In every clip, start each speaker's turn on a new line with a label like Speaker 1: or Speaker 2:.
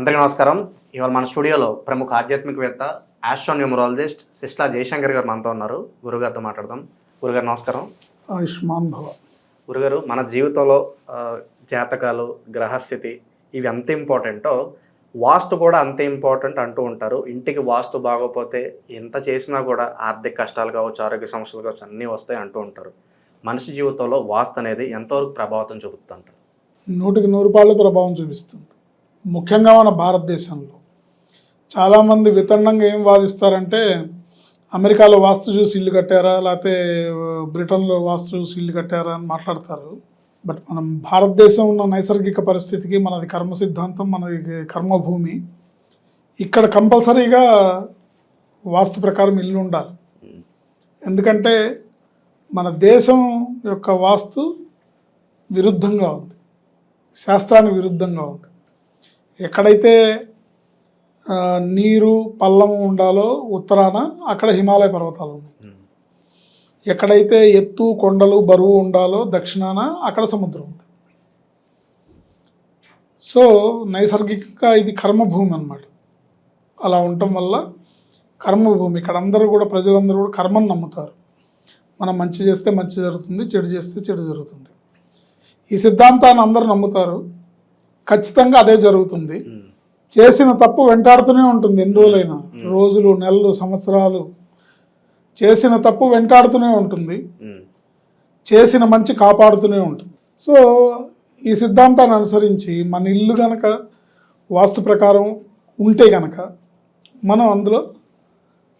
Speaker 1: అందరికీ నమస్కారం. ఇవాళ మన స్టూడియోలో ప్రముఖ ఆధ్యాత్మికవేత్త ఆస్ట్రోన్యూమరాలజిస్ట్ సిస్లా జయశంకర్ గారు మనతో ఉన్నారు. గురుగారితో మాట్లాడదాం. గురుగారు నమస్కారం.
Speaker 2: ఆయుష్మాన్ భవ.
Speaker 1: గురుగారు మన జీవితంలో జాతకాలు గ్రహస్థితి ఇవి ఎంత ఇంపార్టెంటో వాస్తు కూడా అంతే ఇంపార్టెంట్ అంటూ ఉంటారు. ఇంటికి వాస్తు బాగోపోతే ఎంత చేసినా కూడా ఆర్థిక కష్టాలు కావచ్చు ఆరోగ్య సమస్యలు కావచ్చు అన్నీ వస్తాయి అంటూ ఉంటారు. మనిషి జీవితంలో వాస్తు అనేది ఎంతవరకు ప్రభావితం చూపుతుంటారు
Speaker 2: నూటికి నూరు పాళ్ళు ప్రభావం చూపిస్తుంది. ముఖ్యంగా మన భారతదేశంలో. చాలామంది వితండంగా ఏం వాదిస్తారంటే అమెరికాలో వాస్తు చూసి ఇల్లు కట్టారా లేకపోతే బ్రిటన్లో వాస్తు చూసి ఇల్లు కట్టారా అని మాట్లాడతారు. బట్ మనం భారతదేశం ఉన్న నైసర్గిక పరిస్థితికి మనది కర్మ సిద్ధాంతం మనది కర్మభూమి. ఇక్కడ కంపల్సరీగా వాస్తు ప్రకారం ఇల్లు ఉండాలి. ఎందుకంటే మన దేశం యొక్క వాస్తు విరుద్ధంగా ఉంది. శాస్త్రానికి విరుద్ధంగా ఉంది. ఎక్కడైతే నీరు పల్లము ఉండాలో ఉత్తరాన అక్కడ హిమాలయ పర్వతాలు ఉన్నాయి. ఎక్కడైతే ఎత్తు కొండలు బరువు ఉండాలో దక్షిణాన అక్కడ సముద్రం ఉంది. సో నైసర్గికంగా ఇది కర్మభూమి అన్నమాట. అలా ఉండటం వల్ల కర్మభూమి ఇక్కడ అందరూ కూడా ప్రజలందరూ కూడా కర్మను నమ్ముతారు. మనం మంచి చేస్తే మంచి జరుగుతుంది చెడు చేస్తే చెడు జరుగుతుంది. ఈ సిద్ధాంతాన్ని అందరూ నమ్ముతారు. ఖచ్చితంగా అదే జరుగుతుంది. చేసిన తప్పు వెంటాడుతూనే ఉంటుంది ఎన్ని రోజులైనా. రోజులు నెలలు సంవత్సరాలు. చేసిన తప్పు వెంటాడుతూనే ఉంటుంది. చేసిన మంచి కాపాడుతూనే ఉంటుంది. సో ఈ సిద్ధాంతాన్ని అనుసరించి మన ఇల్లు గనక వాస్తు ప్రకారం ఉంటే గనక మనం అందులో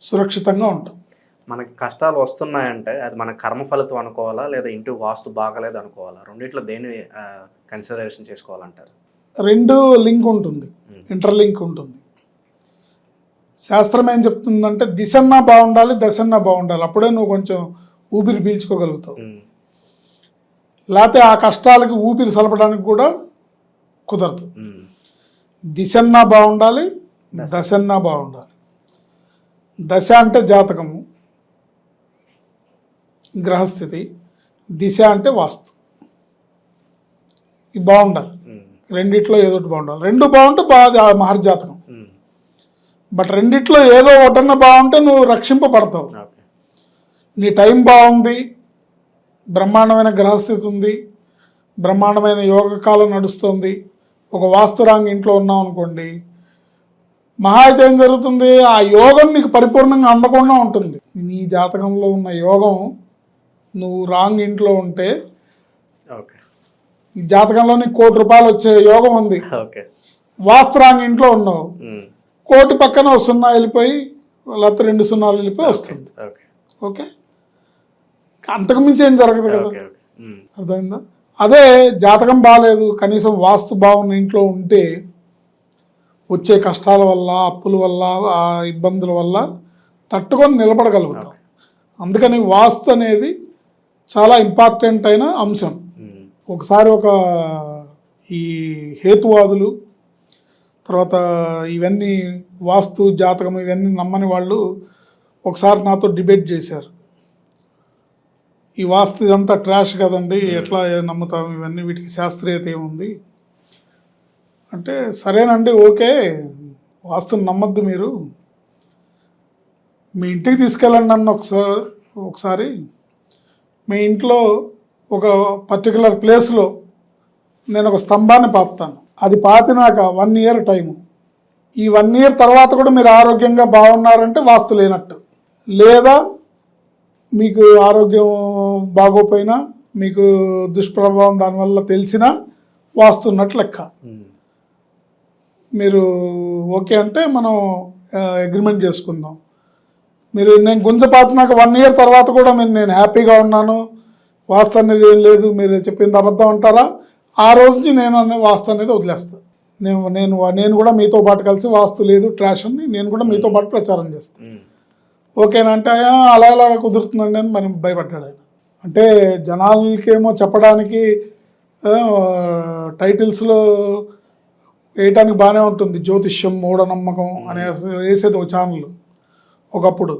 Speaker 2: సురక్షితంగా ఉంటాం.
Speaker 1: మనకి కష్టాలు వస్తున్నాయంటే అది మన కర్మ ఫలితం అనుకోవాలా? లేదా ఇంటి వాస్తు బాగలేదు అనుకోవాలా రెండిట్లో దేని కన్సిడరేషన్ చేసుకోవాలంటారు?
Speaker 2: రెండు లింక్ ఉంటుంది.
Speaker 1: Hmm.
Speaker 2: ఇంటర్లింక్ ఉంటుంది. శాస్త్రం ఏం చెప్తుందంటే దిశన్నా బాగుండాలి దశన్నా బాగుండాలి. అప్పుడే నువ్వు కొంచెం ఊపిరి పీల్చుకోగలుగుతావు.
Speaker 1: ఉమ్,
Speaker 2: లేకపోతే ఆ కష్టాలకి ఊపిరి సలపడానికి కూడా కుదరదు.
Speaker 1: ఉమ్,
Speaker 2: దిశన్నా బాగుండాలి దశన్నా బాగుండాలి. దశ అంటే జాతకము. గ్రహస్థితి. దిశ అంటే వాస్తు. ఇది బాగుండాలి. రెండిట్లో ఏదో ఒకటి బాగుండాలి. రెండు బాగుంటే బాగా మహర్జాతకం. బట్ రెండిట్లో ఏదో ఒకటన్నా బాగుంటే నువ్వు రక్షింపబడతావు. నీ టైం బాగుంది బ్రహ్మాండమైన గ్రహస్థితి ఉంది బ్రహ్మాండమైన యోగకాలం నడుస్తుంది ఒక వాస్తురాంగ్ ఇంట్లో ఉన్నావు అనుకోండి మహా అయితే ఏం జరుగుతుంది? ఆ యోగం నీకు పరిపూర్ణంగా అందకుండా ఉంటుంది. నీ జాతకంలో ఉన్న యోగం నువ్వు రాంగ్ ఇంట్లో ఉంటే
Speaker 1: ఓకే.
Speaker 2: జాతకంలో నీకు కోటి రూపాయలు వచ్చే యోగం ఉంది.
Speaker 1: ఓకే.
Speaker 2: వాస్తు రాంగ్ ఇంట్లో ఉన్నావు. కోటి పక్కన ఒక సున్నా వెళ్ళిపోయి లేకపోతే రెండు సున్నాలు వెళ్ళిపోయి వస్తుంది.
Speaker 1: ఓకే.
Speaker 2: ఓకే? అంతకు మించి ఏం జరగదు కదా? అర్థమైందా? అదే జాతకం బాగాలేదు కనీసం వాస్తు బాగున్న ఇంట్లో ఉంటే వచ్చే కష్టాల వల్ల అప్పుల వల్ల ఆ ఇబ్బందుల వల్ల తట్టుకొని నిలబడగలుగుతాం. అందుకని వాస్తు అనేది చాలా ఇంపార్టెంట్ అయిన అంశం. ఒకసారి ఒక ఈ హేతువాదులు తర్వాత ఇవన్నీ వాస్తు జాతకం ఇవన్నీ నమ్మని వాళ్ళు ఒకసారి నాతో డిబేట్ చేశారు. ఈ వాస్తు ఇదంతా ట్రాష్ కదండి ఎట్లా నమ్ముతాం ఇవన్నీ వీటికి శాస్త్రీయత ఏముంది? అంటే సరేనండి ఓకే వాస్తుని నమ్మద్దు మీరు. మీ ఇంటికి తీసుకెళ్ళండి నన్ను ఒకసారి ఒకసారి. మీ ఇంట్లో ఒక పర్టికులర్ ప్లేస్లో నేను ఒక స్తంభాన్ని పాతాను అది పాతినాక వన్ ఇయర్ టైము ఈ వన్ ఇయర్ తర్వాత కూడా మీరు ఆరోగ్యంగా బాగున్నారంటే వాస్తు లేనట్టు. లేదా మీకు ఆరోగ్యం బాగోపోయినా మీకు దుష్ప్రభావం దానివల్ల తెలిసినా వాస్తు ఉన్నట్టు లెక్క. మీరు ఓకే అంటే మనం అగ్రిమెంట్ చేసుకుందాం. మీరు నేను గుంజపాతినాక వన్ ఇయర్ తర్వాత కూడా మీరు నేను హ్యాపీగా ఉన్నాను. వాస్తు అనేది ఏం లేదు మీరు చెప్పింది అబద్ధం అంటారా? ఆ రోజు నుంచి నేను అనే వాస్తు అనేది వదిలేస్తాను నేను నేను నేను కూడా మీతో పాటు కలిసి వాస్తు లేదు ట్రాష్ అని నేను కూడా మీతో పాటు ప్రచారం చేస్తాను
Speaker 1: ఉమ్,
Speaker 2: ఓకేనా అంటే "ఆ, అలా ఎలా కుదురుతుందండి అని మనం భయపడ్డాడు ఆయన. అంటే జనాలకేమో చెప్పడానికి టైటిల్స్లో వేయటానికి బాగానే ఉంటుంది జ్యోతిష్యం మూఢనమ్మకం అనే వేసేది ఒక ఛానల్. ఒకప్పుడు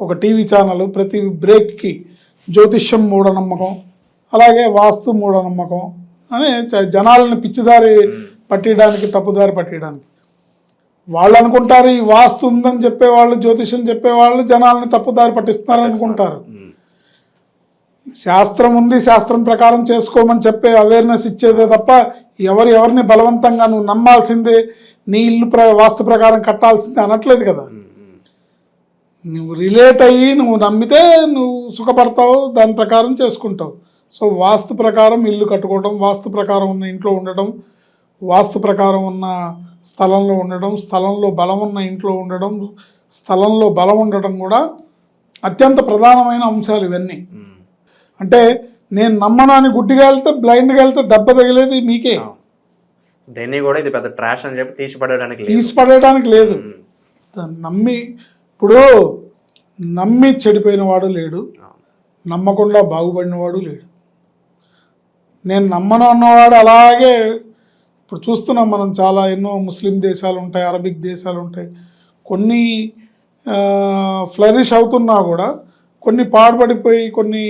Speaker 2: ఒక టీవీ ఛానల్ ప్రతి బ్రేక్కి జ్యోతిష్యం మూఢనమ్మకం అలాగే వాస్తు మూఢనమ్మకం అని జనాలని పిచ్చిదారి పట్టియడానికి తప్పుదారి పట్టియడానికి. వాళ్ళు అనుకుంటారు ఈ వాస్తు ఉందని చెప్పేవాళ్ళు జ్యోతిషం చెప్పేవాళ్ళు జనాల్ని తప్పుదారి పట్టిస్తున్నారు. అనుకుంటారు శాస్త్రం ఉంది శాస్త్రం ప్రకారం చేసుకోమని చెప్పే అవేర్నెస్ ఇచ్చేదే తప్ప ఎవరు ఎవరిని బలవంతంగా నువ్వు నమ్మాల్సిందే నీ ఇల్లు ప్ర వాస్తు ప్రకారం కట్టాల్సిందే అనట్లేదు కదా. నువ్వు రిలేట్ అయ్యి నువ్వు నమ్మితే నువ్వు సుఖపడతావు దాని ప్రకారం చేసుకుంటావు. సో వాస్తు ప్రకారం ఇల్లు కట్టుకోవడం వాస్తు ప్రకారం ఉన్న ఇంట్లో ఉండడం వాస్తు ప్రకారం ఉన్న స్థలంలో ఉండడం స్థలంలో బలం ఉన్న ఇంట్లో ఉండడం స్థలంలో బలం ఉండడం కూడా అత్యంత ప్రధానమైన అంశాలు ఇవన్నీ. అంటే నేను నమ్మను అని గుడ్డిగా వెళ్తే బ్లైండ్గా వెళ్తే దెబ్బ తగిలేది మీకే.
Speaker 1: దేన్ని కూడా ఇది పెద్ద ట్రాష్ అని చెప్పి తీసి పడడానికి లేదు.
Speaker 2: తీసి పడేయడానికి లేదు నమ్మి ఇప్పుడు నమ్మి చెడిపోయిన వాడు లేడు. నమ్మకుండా బాగుపడినవాడు లేడు. నేను నమ్మను అన్నవాడు అలాగే ఇప్పుడు చూస్తున్నాం మనం చాలా ఎన్నో ముస్లిం దేశాలు ఉంటాయి అరబిక్ దేశాలు ఉంటాయి. కొన్ని ఫ్లరిష్ అవుతున్నా కూడా కొన్ని పాడుపడిపోయి కొన్ని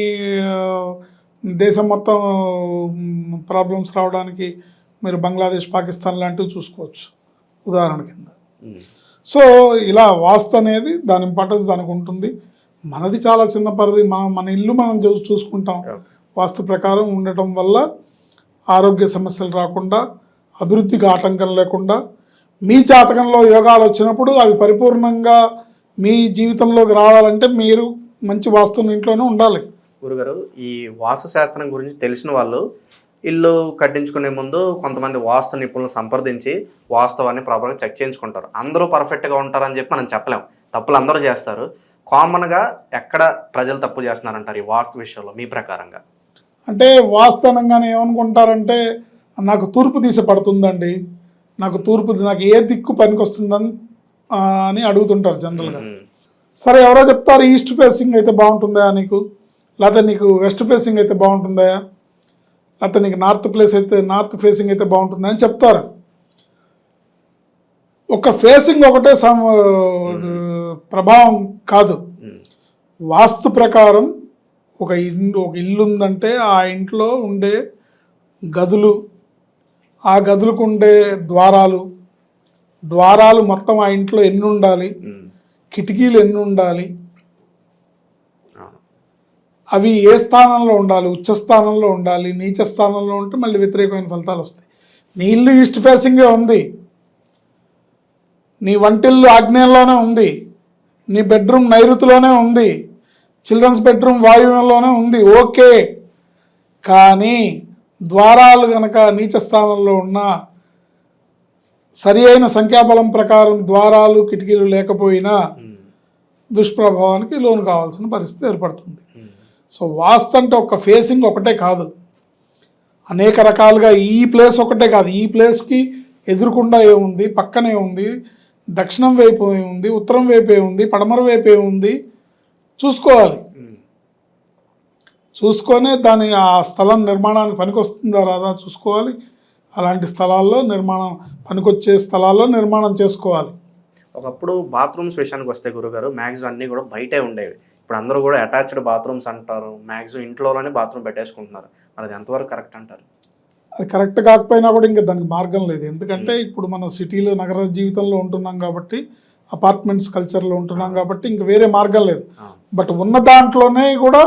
Speaker 2: దేశం మొత్తం ప్రాబ్లమ్స్ రావడానికి మీరు బంగ్లాదేశ్ పాకిస్తాన్ లాంటివి చూసుకోవచ్చు. ఉదాహరణ కింద. సో ఇలా వాస్తు అనేది దాని ఇంపార్టెన్స్ దానికి ఉంటుంది. మనది చాలా చిన్న పరిధి మనం మన ఇల్లు మనం చూ చూసుకుంటాం. వాస్తు ప్రకారం ఉండటం వల్ల ఆరోగ్య సమస్యలు రాకుండా అభివృద్ధికి ఆటంకం లేకుండా మీ జాతకంలో యోగాలు వచ్చినప్పుడు అవి పరిపూర్ణంగా మీ జీవితంలోకి రావాలంటే మీరు మంచి వాస్తుని ఇంట్లోనే ఉండాలి.
Speaker 1: గురుగారు ఈ వాస్తు శాస్త్రం గురించి తెలిసిన వాళ్ళు ఇల్లు కట్టించుకునే ముందు కొంతమంది వాస్తు నిపుణులను సంప్రదించి వాస్తవాన్ని ప్రాపర్గా చెక్ చేయించుకుంటారు. అందరూ పర్ఫెక్ట్గా ఉంటారని చెప్పి మనం చెప్పలేం. తప్పులు అందరూ చేస్తారు. కామన్గా ఎక్కడ ప్రజలు తప్పు చేస్తున్నారంటారు ఈ వాస్తు విషయంలో మీ ప్రకారంగా?
Speaker 2: అంటే వాస్తు అనగానే ఏమనుకుంటారంటే నాకు తూర్పు దిశ పడుతుందండి. నాకు తూర్పు నాకు ఏ దిక్కు పనికొస్తుందని అని అడుగుతుంటారు జనరల్గా. సరే ఎవరో చెప్తారు ఈస్ట్ ఫేసింగ్ అయితే బాగుంటుందా నీకు? లేకపోతే నీకు వెస్ట్ ఫేసింగ్ అయితే బాగుంటుందా? లేకపోతే నీకు నార్త్ ప్లేస్ అయితే నార్త్ ఫేసింగ్ అయితే బాగుంటుందా అని చెప్తారు. ఒక ఫేసింగ్ ఒకటే ప్రభావం కాదు. వాస్తు ప్రకారం ఒక ఇల్లు ఒక ఇల్లు ఉందంటే ఆ ఇంట్లో ఉండే గదులు ఆ గదులకు ఉండే ద్వారాలు ద్వారాలు మొత్తం ఆ ఇంట్లో ఎన్ని ఉండాలి కిటికీలు ఎన్ని ఉండాలి. అవి ఏ స్థానంలో ఉండాలి? ఉచ్చ స్థానంలో ఉండాలి? నీచ స్థానంలో ఉంటే మళ్ళీ వ్యతిరేకమైన ఫలితాలు వస్తాయి. నీ ఇల్లు ఈస్ట్ ఫేసింగే ఉంది. నీ వంటిల్లు ఆగ్నేయంలోనే ఉంది. నీ బెడ్రూమ్ నైరుతిలోనే ఉంది. చిల్డ్రన్స్ బెడ్రూమ్ వాయువ్యంలోనే ఉంది. ఓకే. కానీ ద్వారాలు గనక నీచ స్థానంలో ఉన్న సరి అయిన సంఖ్యాబలం ప్రకారం ద్వారాలు కిటికీలు లేకపోయినా దుష్ప్రభావానికి లోను కావాల్సిన పరిస్థితి ఏర్పడుతుంది. సో వాస్తు అంటే ఒక ఫేసింగ్ ఒకటే కాదు. అనేక రకాలుగా ఈ ప్లేస్ ఒకటే కాదు. ఈ ప్లేస్కి ఎదురుకుండా ఏముంది పక్కనే ఉంది దక్షిణం వైపు ఏముంది ఉత్తరం వైపు ఏముంది పడమర వైపు ఏముంది చూసుకోవాలి.
Speaker 1: చూసుకొనే
Speaker 2: చూసుకొని దాని ఆ స్థలం నిర్మాణానికి పనికొస్తుందా రాదా చూసుకోవాలి. అలాంటి స్థలాల్లో నిర్మాణం పనికొచ్చే స్థలాల్లో నిర్మాణం చేసుకోవాలి.
Speaker 1: ఒకప్పుడు బాత్రూమ్స్ విషయానికి వస్తే గురుగారు మ్యాక్సిమం అన్నీ కూడా బయటే ఉండేవి. ఇప్పుడు అందరూ కూడా అటాచ్డ్ బాత్రూమ్స్ అంటారు. మ్యాక్సిమం ఇంట్లోనే బాత్రూమ్ పెట్టేసుకుంటున్నారు. మరి అది ఎంతవరకు కరెక్ట్ అంటారు?
Speaker 2: అది కరెక్ట్ కాకపోయినా కూడా ఇంకా దానికి మార్గం లేదు. ఎందుకంటే ఇప్పుడు మన సిటీలో నగర జీవితంలో ఉంటున్నాం కాబట్టి అపార్ట్మెంట్స్ కల్చర్లో ఉంటున్నాం కాబట్టి ఇంక వేరే మార్గం లేదు. బట్ ఉన్న దాంట్లోనే కూడా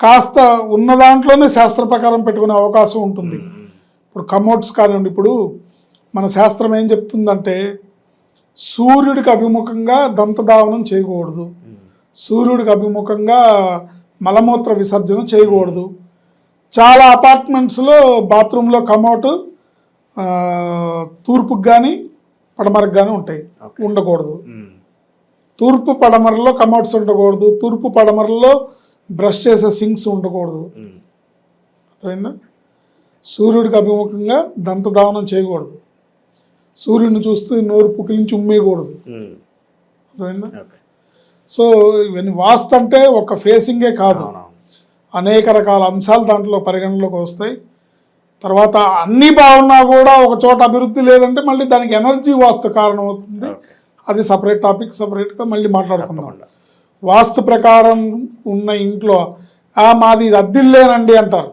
Speaker 2: కాస్త ఉన్న దాంట్లోనే శాస్త్ర ప్రకారం పెట్టుకునే అవకాశం ఉంటుంది. ఇప్పుడు కమోడ్స్ కానివ్వండి ఇప్పుడు మన శాస్త్రం ఏం చెప్తుందంటే సూర్యుడికి అభిముఖంగా దంతధావనం చేయకూడదు. సూర్యుడికి అభిముఖంగా మలమూత్ర విసర్జన చేయకూడదు. చాలా అపార్ట్మెంట్స్లో బాత్రూంలో కమోటు తూర్పుకి కానీ పడమరకు కానీ ఉంటాయి. ఉండకూడదు. తూర్పు పడమరలో కమోట్స్ ఉండకూడదు. తూర్పు పడమరలో బ్రష్ చేసే సింక్స్ ఉండకూడదు. అర్థమైందా? సూర్యుడికి అభిముఖంగా దంతధావనం చేయకూడదు. సూర్యుడిని చూస్తూ నోరు పుకిలించి ఉమ్మేయకూడదు.
Speaker 1: ఉమ్,
Speaker 2: అర్థమైందా. సో ఇవన్నీ వాస్తు అంటే ఒక ఫేసింగే కాదు. అనేక రకాల అంశాలు దాంట్లో పరిగణలోకి వస్తాయి. తర్వాత అన్నీ బాగున్నా కూడా ఒక చోట అభివృద్ధి లేదంటే మళ్ళీ దానికి ఎనర్జీ వాస్తు కారణం అవుతుంది. అది సపరేట్ టాపిక్ సపరేట్గా మళ్ళీ మాట్లాడుకుందాం. వాస్తు ప్రకారం ఉన్న ఇంట్లో "ఆ, మాది ఇది అద్దిల్లేనండి అంటారు.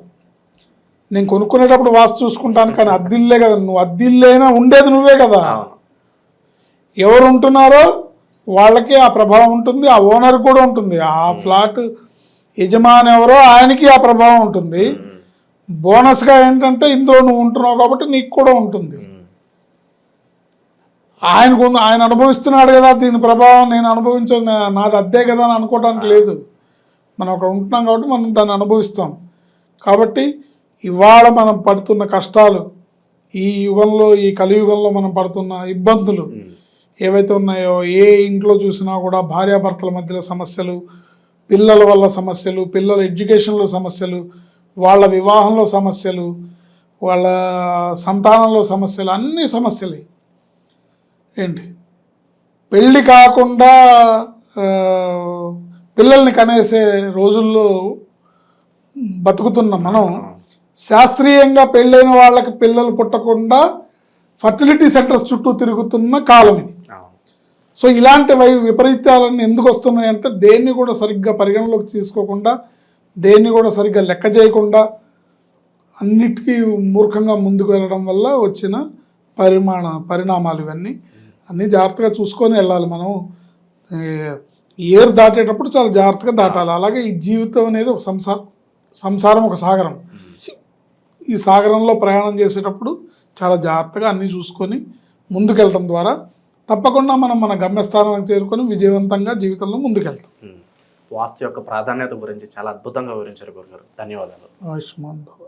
Speaker 2: నేను కొనుక్కునేటప్పుడు వాస్తు చూసుకుంటాను కానీ అద్దిల్లే కదా నువ్వు అద్దిల్లైనా ఉండేది నువ్వే కదా. ఎవరు ఉంటున్నారో వాళ్ళకి ఆ ప్రభావం ఉంటుంది ఆ ఓనర్ కూడా ఉంటుంది. ఆ ఫ్లాట్ యజమాని ఎవరో ఆయనకి ఆ ప్రభావం ఉంటుంది.
Speaker 1: ఉమ్,
Speaker 2: బోనస్గా ఏంటంటే ఇందులో నువ్వు ఉంటున్నావు కాబట్టి నీకు కూడా ఉంటుంది.
Speaker 1: ఉమ్,
Speaker 2: ఆయనకు ఆయన అనుభవిస్తున్నాడు కదా దీని ప్రభావం నేను అనుభవించ నాది అద్దే కదా అని అనుకోవడానికి లేదు. మనం అక్కడ ఉంటున్నాం కాబట్టి మనం దాన్ని అనుభవిస్తాం. కాబట్టి ఇవాళ మనం పడుతున్న కష్టాలు ఈ యుగంలో ఈ కలియుగంలో మనం పడుతున్న ఇబ్బందులు ఏవైతే ఉన్నాయో ఏ ఇంట్లో చూసినా కూడా భార్యాభర్తల మధ్యలో సమస్యలు పిల్లల వల్ల సమస్యలు పిల్లల ఎడ్యుకేషన్లో సమస్యలు వాళ్ళ వివాహంలో సమస్యలు వాళ్ళ సంతానంలో సమస్యలు అన్ని సమస్యలే. ఏంటి? పెళ్ళి కాకుండా పిల్లల్ని కనేసే రోజుల్లో బతుకుతున్న మనం శాస్త్రీయంగా పెళ్ళైన వాళ్ళకి పిల్లలు పుట్టకుండా ఫర్టిలిటీ సెంటర్స్ చుట్టూ తిరుగుతున్న కాలం ఇది. సో ఇలాంటి వై విపరీతాలన్నీ ఎందుకు వస్తున్నాయి అంటే దేన్ని కూడా సరిగ్గా పరిగణలోకి తీసుకోకుండా దేన్ని కూడా సరిగ్గా లెక్క చేయకుండా అన్నిటికీ మూర్ఖంగా ముందుకు వెళ్ళడం వల్ల వచ్చిన పరిమాణ పరిణామాలు ఇవన్నీ. అన్నీ జాగ్రత్తగా చూసుకొని వెళ్ళాలి మనం. ఏర్ దాటేటప్పుడు చాలా జాగ్రత్తగా దాటాలి. అలాగే ఈ జీవితం అనేది ఒక సంసారం సంసారం ఒక సాగరం. ఈ సాగరంలో ప్రయాణం చేసేటప్పుడు చాలా జాగ్రత్తగా అన్నీ చూసుకొని ముందుకెళ్ళడం ద్వారా తప్పకుండా మనం మన గమ్యస్థానానికి చేరుకొని విజయవంతంగా జీవితంలో ముందుకెళ్తాం.
Speaker 1: వాస్తు యొక్క ప్రాధాన్యత గురించి చాలా అద్భుతంగా వివరించారు గురుగారు. ధన్యవాదాలు.
Speaker 2: ఆయుష్మాన్ భవ